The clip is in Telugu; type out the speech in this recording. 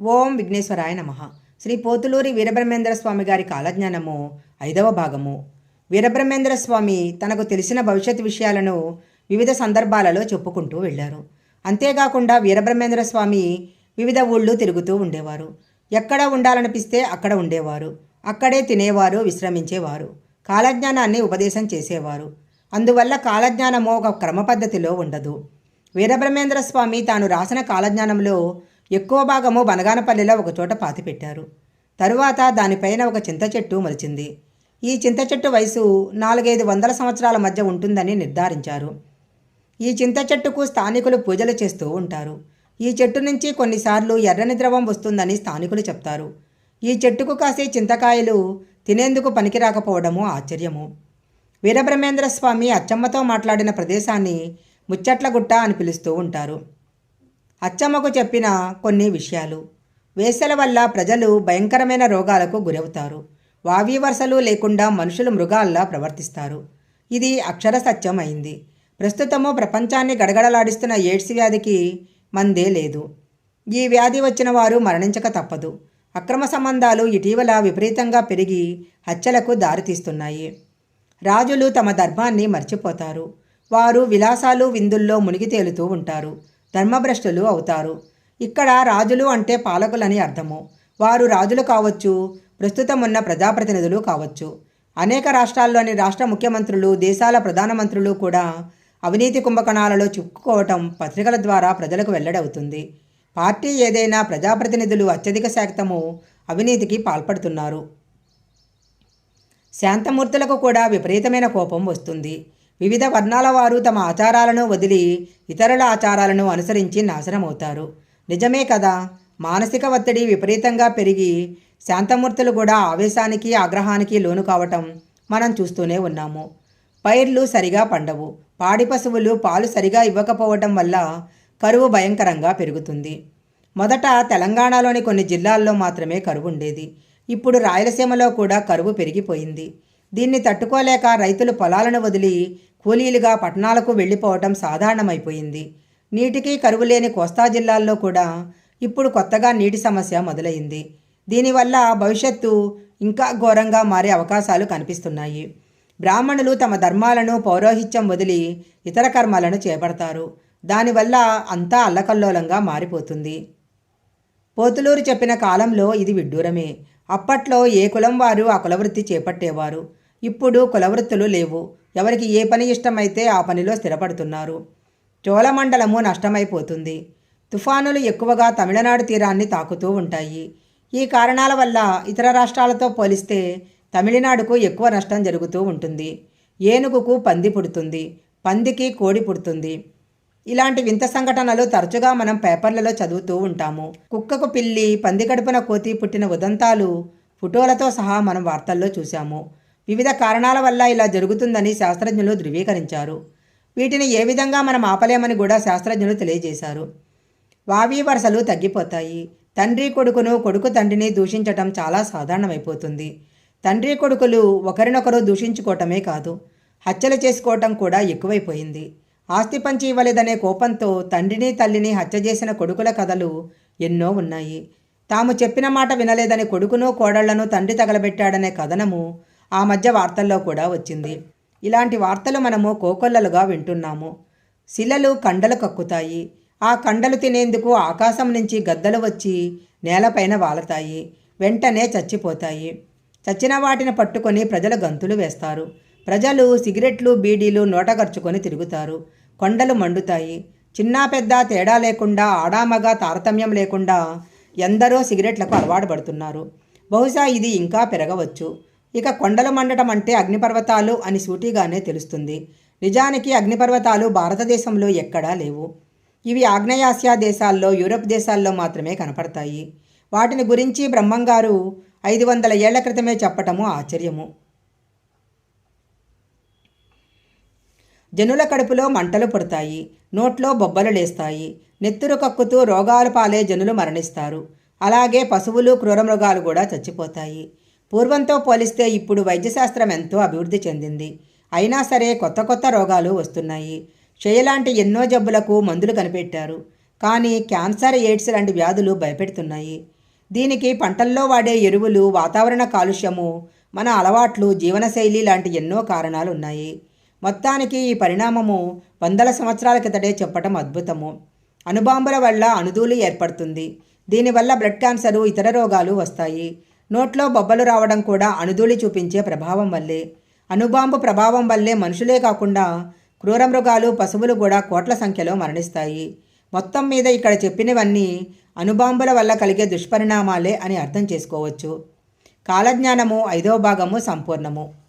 ఓం విఘ్నేశ్వరాయ నమ. శ్రీ పోతులూరి వీరబ్రహ్మేంద్ర స్వామి గారి కాలజ్ఞానము ఐదవ భాగము. వీరబ్రహ్మేంద్ర స్వామి తనకు తెలిసిన భవిష్యత్ విషయాలను వివిధ సందర్భాలలో చెప్పుకుంటూ వెళ్ళారు. అంతేకాకుండా వీరబ్రహ్మేంద్ర స్వామి వివిధ ఊళ్ళు తిరుగుతూ ఉండేవారు. ఎక్కడ ఉండాలనిపిస్తే అక్కడ ఉండేవారు. అక్కడే తినేవారు విశ్రమించేవారు. కాలజ్ఞానాన్ని ఉపదేశం చేసేవారు. అందువల్ల కాలజ్ఞానము ఒక క్రమ పద్ధతిలో ఉండదు. వీరబ్రహ్మేంద్ర స్వామి తాను రాసిన కాలజ్ఞానంలో ఎక్కువ భాగము బనగానపల్లిలో ఒకచోట పాతిపెట్టారు తరువాత దానిపైన ఒక చింత చెట్టు మొలిచింది. ఈ చింత చెట్టు వయసు నాలుగైదు వందల సంవత్సరాల మధ్య ఉంటుందని నిర్ధారించారు. ఈ చింత చెట్టుకు స్థానికులు పూజలు చేస్తూ ఉంటారు. ఈ చెట్టు నుంచి కొన్నిసార్లు ఎర్రని ద్రవం వస్తుందని స్థానికులు చెప్తారు. ఈ చెట్టుకు కాసే చింతకాయలు తినేందుకు పనికిరాకపోవడము ఆశ్చర్యము. వీరబ్రహ్మేంద్ర స్వామి అచ్చమ్మతో మాట్లాడిన ప్రదేశాన్ని ముచ్చట్లగుట్ట అని పిలుస్తూ ఉంటారు. అచ్చమ్మకు చెప్పిన కొన్ని విషయాలు. వేసల వల్ల ప్రజలు భయంకరమైన రోగాలకు గురవుతారు. వావి వరుసలు లేకుండా మనుషులు మృగాల్లా ప్రవర్తిస్తారు. ఇది అక్షర సత్యం అయింది. ప్రస్తుతము ప్రపంచాన్ని గడగడలాడిస్తున్న ఎయిడ్స్ వ్యాధికి మందే లేదు. ఈ వ్యాధి వచ్చిన వారు మరణించక తప్పదు. అక్రమ సంబంధాలు ఇటీవల విపరీతంగా పెరిగి హత్యలకు దారితీస్తున్నాయి. రాజులు తమ ధర్మాన్ని మర్చిపోతారు. వారు విలాసాలు విందుల్లో మునిగి తేలుతూ ఉంటారు. ధర్మభ్రష్టులు అవుతారు. ఇక్కడ రాజులు అంటే పాలకులని అర్థము. వారు రాజులు కావచ్చు ప్రస్తుతం ఉన్న ప్రజాప్రతినిధులు కావచ్చు. అనేక రాష్ట్రాల్లోని రాష్ట్ర ముఖ్యమంత్రులు దేశాల ప్రధానమంత్రులు కూడా అవినీతి కుంభకణాలలో చిక్కుకోవటం పత్రికల ద్వారా ప్రజలకు వెల్లడవుతుంది. పార్టీ ఏదైనా ప్రజాప్రతినిధులు అత్యధిక శాతము అవినీతికి పాల్పడుతున్నారు. శాంతమూర్తులకు కూడా విపరీతమైన కోపం వస్తుంది. వివిధ వర్ణాల వారు తమ ఆచారాలను వదిలి ఇతరుల ఆచారాలను అనుసరించి నాశనమవుతారు. నిజమే కదా? మానసిక ఒత్తిడి విపరీతంగా పెరిగి శాంతమూర్తులు కూడా ఆవేశానికి ఆగ్రహానికి లోను కావటం మనం చూస్తూనే ఉన్నాము. పైర్లు సరిగా పండవు. పాడి పశువులు పాలు సరిగా ఇవ్వకపోవటం వల్ల కరువు భయంకరంగా పెరుగుతుంది. మొదట తెలంగాణలోని కొన్ని జిల్లాల్లో మాత్రమే కరువు ఉండేది. ఇప్పుడు రాయలసీమలో కూడా కరువు పెరిగిపోయింది. దీన్ని తట్టుకోలేక రైతులు పొలాలను వదిలి కూలీలుగా పట్టణాలకు వెళ్ళిపోవటం సాధారణమైపోయింది. నీటికి కరువు లేని కోస్తా జిల్లాల్లో కూడా ఇప్పుడు కొత్తగా నీటి సమస్య మొదలైంది. దీనివల్ల భవిష్యత్తు ఇంకా ఘోరంగా మారే అవకాశాలు కనిపిస్తున్నాయి. బ్రాహ్మణులు తమ ధర్మాలను పౌరోహిత్యం వదిలి ఇతర కర్మాలను చేపడతారు. దానివల్ల అంతా అల్లకల్లోలంగా మారిపోతుంది. పోతులూరు చెప్పిన కాలంలో ఇది విడ్డూరమే. అప్పట్లో ఏ కులం వారు ఆ కులవృత్తి చేపట్టేవారు? ఇప్పుడు కులవృత్తులు లేవు. ఎవరికి ఏ పని ఇష్టమైతే ఆ పనిలో స్థిరపడుతున్నారు. చోళమండలము నష్టమైపోతుంది. తుఫానులు ఎక్కువగా తమిళనాడు తీరాన్ని తాకుతూ ఉంటాయి. ఈ కారణాల వల్ల ఇతర రాష్ట్రాలతో పోలిస్తే తమిళనాడుకు ఎక్కువ నష్టం జరుగుతూ ఉంటుంది. ఏనుగుకు పంది పుడుతుంది. పందికి కోడి పుడుతుంది. ఇలాంటి వింత సంఘటనలు తరచుగా మనం పేపర్లలో చదువుతూ ఉంటాము. కుక్కకు పిల్లి పంది కడుపున కోతి పుట్టిన ఉదంతాలు ఫోటోలతో సహా మనం వార్తల్లో చూశాము. వివిధ కారణాల వల్ల ఇలా జరుగుతుందని శాస్త్రజ్ఞులు ధృవీకరించారు. వీటిని ఏ విధంగా మనం ఆపలేమని కూడా శాస్త్రజ్ఞులు తెలియజేశారు. వావి వరుసలు తగ్గిపోతాయి. తండ్రి కొడుకును కొడుకు తండ్రిని దూషించటం చాలా సాధారణమైపోతుంది. తండ్రి కొడుకులు ఒకరినొకరు దూషించుకోవటమే కాదు హత్యలు చేసుకోవటం కూడా ఎక్కువైపోయింది. ఆస్తి పంచి ఇవ్వలేదనే కోపంతో తండ్రిని తల్లిని హత్య చేసిన కొడుకుల కథలు ఎన్నో ఉన్నాయి. తాము చెప్పిన మాట వినలేదని కొడుకును కోడళ్ళను తండ్రి తగలబెట్టాడనే కథనము ఆ మధ్య వార్తల్లో కూడా వచ్చింది. ఇలాంటి వార్తలు మనము కోకొల్లలుగా వింటున్నాము. శిలలు కండలు కక్కుతాయి. ఆ కండలు తినేందుకు ఆకాశం నుంచి గద్దలు వచ్చి నేలపైన వాలతాయి. వెంటనే చచ్చిపోతాయి. చచ్చిన వాటిని పట్టుకొని ప్రజలు గంతులు వేస్తారు. ప్రజలు సిగరెట్లు బీడీలు నోటగరుచుకొని తిరుగుతారు. కొండలు మండుతాయి. చిన్న పెద్ద తేడా లేకుండా ఆడామగా తారతమ్యం లేకుండా ఎందరో సిగరెట్లకు అలవాటు పడుతున్నారు. బహుశా ఇది ఇంకా పెరగవచ్చు. ఇక కొండలు మండటం అంటే అగ్నిపర్వతాలు అని సూటిగానే తెలుస్తుంది. నిజానికి అగ్నిపర్వతాలు భారతదేశంలో ఎక్కడా లేవు. ఇవి ఆగ్నేయాసియా దేశాల్లో యూరప్ దేశాల్లో మాత్రమే కనపడతాయి. వాటిని గురించి బ్రహ్మంగారు ఐదు వందల ఏళ్ళ క్రితమే చెప్పటము ఆశ్చర్యము. జనుల కడుపులో మంటలు పుడతాయి నోట్లో బొబ్బలు లేస్తాయి నెత్తురు కక్కుతూ రోగాలు పాలే జనులు మరణిస్తారు. అలాగే పశువులు క్రూరమృగాలు కూడా చచ్చిపోతాయి. పూర్వంతో పోలిస్తే ఇప్పుడు వైద్యశాస్త్రం ఎంతో అభివృద్ధి చెందింది. అయినా సరే కొత్త కొత్త రోగాలు వస్తున్నాయి. క్షయలాంటి ఎన్నో జబ్బులకు మందులు కనిపెట్టారు. కానీ క్యాన్సర్ ఎయిడ్స్ లాంటి వ్యాధులు భయపెడుతున్నాయి. దీనికి పంటల్లో వాడే ఎరువులు వాతావరణ కాలుష్యము మన అలవాట్లు జీవనశైలి లాంటి ఎన్నో కారణాలు ఉన్నాయి. మొత్తానికి ఈ పరిణామము వందల సంవత్సరాల క్రితడే చెప్పటం అద్భుతము. అణుబాంబుల వల్ల అణుధూళి ఏర్పడుతుంది. దీనివల్ల బ్లడ్ క్యాన్సరు ఇతర రోగాలు వస్తాయి. నోట్లో బొబ్బలు రావడం కూడా అణుధూళి చూపించే ప్రభావం వల్లే. అణుబాంబు ప్రభావం వల్లే మనుషులే కాకుండా క్రూర మృగాలు పశువులు కూడా కోట్ల సంఖ్యలో మరణిస్తాయి. మొత్తం మీద ఇక్కడ చెప్పినవన్నీ అణుబాంబుల వల్ల కలిగే దుష్పరిణామాలే అని అర్థం చేసుకోవచ్చు. కాలజ్ఞానము ఐదో భాగము సంపూర్ణము.